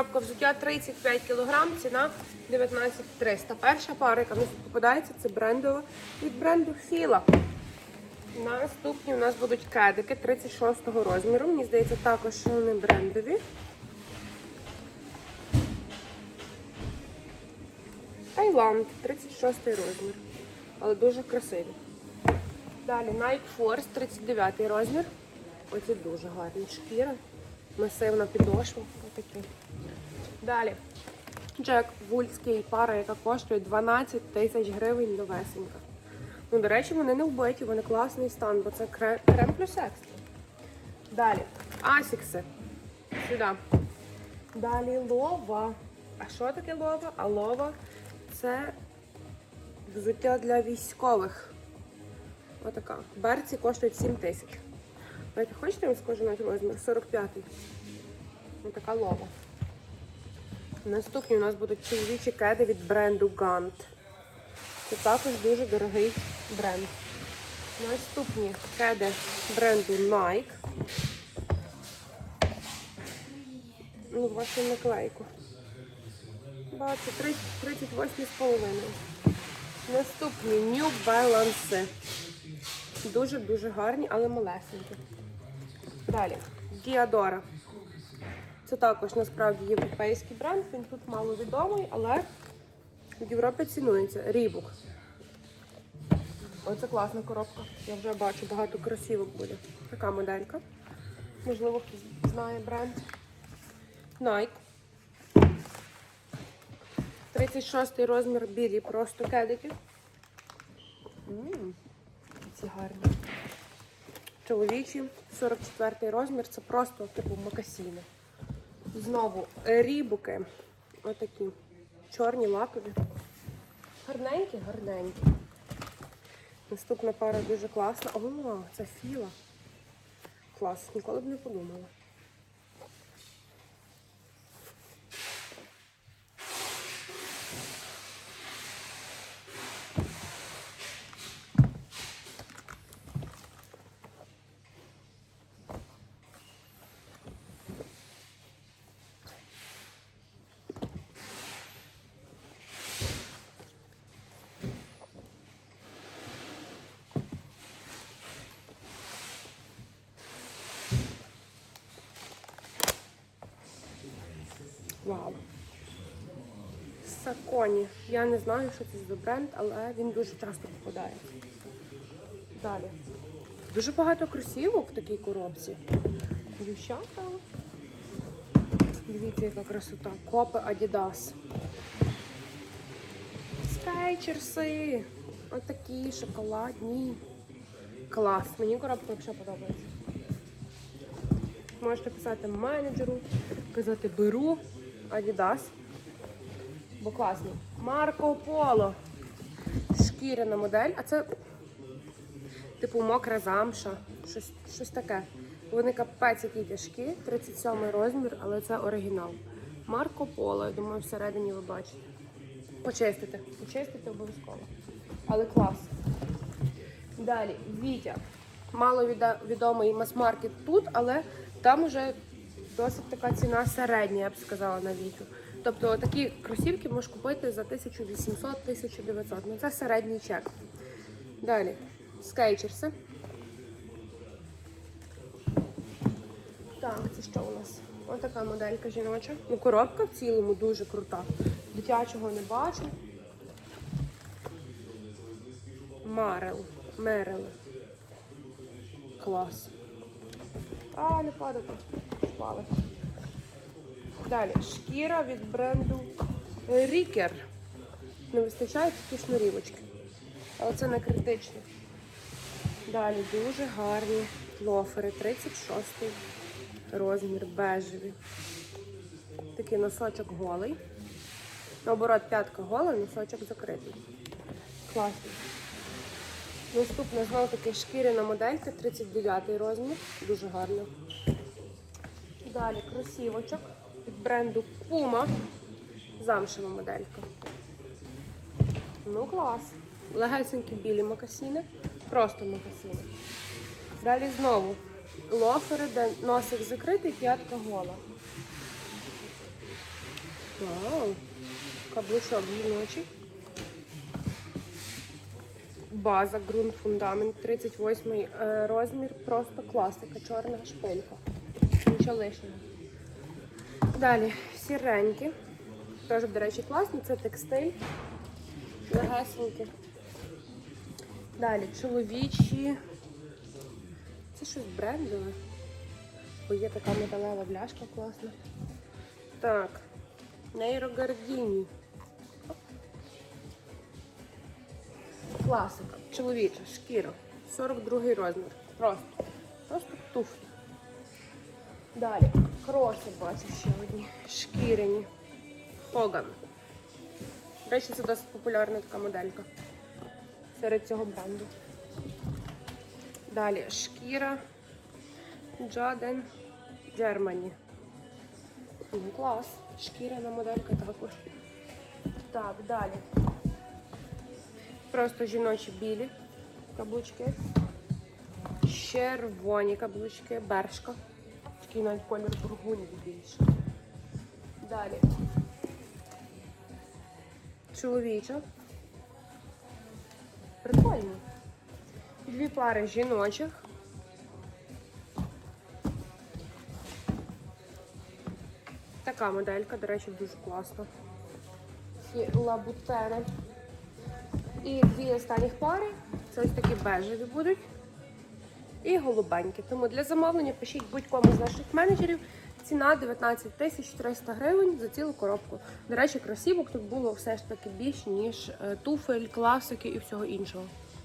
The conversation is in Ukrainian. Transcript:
коробка взуття 35 кг, ціна 19 300. Перша пара, яка в нас попадається, це брендова від бренду Філа. Наступні у нас будуть кедики 36 розміру. Мені здається, також вони брендові. Таїланд, 36 розмір. Але дуже красиві. Далі Nike Force, 39 розмір. Оці дуже гарні шкіра. Масивна підошва. Отакі. Далі. Джек Вульський пара, яка коштує 12 тисяч гривень новесенька. Ну, до речі, вони не вбиті, вони класний стан, бо це крем плюс екстра. Далі. Асікси. Сюди. Далі лова. А що таке лова? А лова це взуття для військових. Отака. Берці коштують 7 тисяч. Давайте хочете, я вам скажу навіть розмір? 45-й. Отака лова. Наступні у нас будуть чоловічі кеди від бренду Gant. Це також дуже дорогий бренд. Наступні кеди бренду Nike. Ну, вашу наклейку. Бачу, 38,5. Наступні New Balance. Дуже-дуже гарні, але малесенькі. Далі. Діадора. Це також насправді європейський бренд. Він тут мало відомий, але в Європі цінується. Рібук. Оце класна коробка. Я вже бачу, багато красивок буде. Така моделька. Можливо, хтось знає бренд. Nike. 36 розмір білі просто кедики. Ці гарні. Чоловічі, 44 розмір, це просто типу макасіни. Знову рібуки. Отакі. Чорні лакові. Гарненькі, гарненькі. Наступна пара дуже класна. О, це філа. Клас, ніколи б не подумала. Вау. Саконі. Я не знаю, що це за бренд, але він дуже часто попадає. Далі. Дуже багато кросівок в такій коробці. Дівчата. Дивіться, яка красота. Копи Adidas. Скайчерси. Отакі шоколадні. Клас. Мені коробка взагалі подобається. Можете писати менеджеру, казати беру Adidas. Бо класно. Марко Поло. Шкіряна модель, а це типу мокра замша. Щось, щось таке. Вони капець які тяжкі, 37 розмір, але це оригінал. Марко Поло, я думаю, всередині ви бачите. Почистити. Почистити обов'язково. Але клас. Далі, Вітя. Мало відомий мас-маркет тут, але там вже досить така ціна середня, я б сказала, на Вітю. Тобто такі кросівки можеш купити за 1800-1900. Ну це середній чек. Далі, скейчерси. Так, це що у нас? Ось така моделька жіноча. Ну, коробка в цілому дуже крута. Дитячого не бачу. Марел. Мерел. Клас. А, не падати. Впали. Далі. Шкіра від бренду Рікер. Не вистачає такі шнурівочки. Але це не критично. Далі дуже гарні лофери. 36 розмір, бежеві. Такий носочок голий. Наоборот, п'ятка гола, носочок закритий. Класний. Наступна знову таки шкіряна моделька, 39 розмір. Дуже гарно. Далі кросівочок від бренду Puma. Замшева моделька. Ну, клас. Легесенькі білі макасіни. Просто макасіни. Далі знову лофери, де носик закритий, п'ятка гола. Вау! Каблучок жіночий. База, ґрунт, фундамент, 38 е, розмір, просто класика, чорна шпилька. Нічого лишнього. Далі сіренькі. Теж, до речі, класні, це текстиль. Легесенькі. Далі чоловічі. Це щось брендове. Бо є така металева бляшка класна. Так. Нейрогардіні. Класика. Чоловіча, шкіра. 42 розмір. Просто. Просто туфлі. Далі. Кроси бачу ще одні. Шкіряні. Хоган. До речі, це досить популярна така моделька серед цього бренду. Далі шкіра Джаден. Ну, клас. Шкіряна моделька також. Так, далі. Просто жіночі білі каблучки. Червоні каблучки, бершка. Такий навіть колір бургунді більше. Далі. Чоловіча. Прикольно. Дві пари жіночих. Така моделька, до речі, дуже класна. Ці лабутени. І дві останніх пари. Це ось такі бежеві будуть. І голубенькі. Тому для замовлення пишіть будь-кому з наших менеджерів. Ціна 19 тисяч 300 гривень за цілу коробку. До речі, красівок тут було все ж таки більше, ніж е, туфель, класики і всього іншого.